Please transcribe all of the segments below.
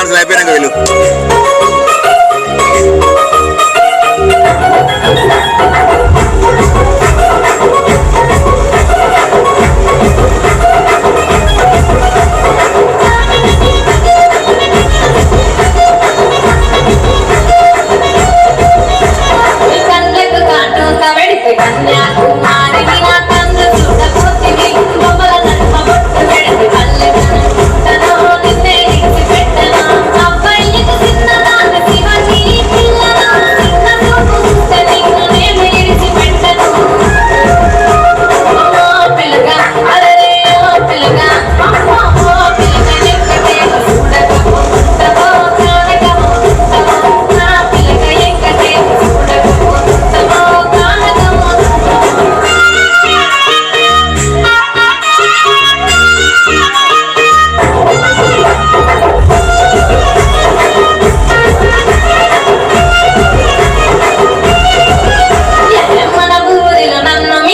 డాన్సులు అయిపోయినాక వెళ్ళు. Kanyakumari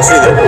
Thanks, either.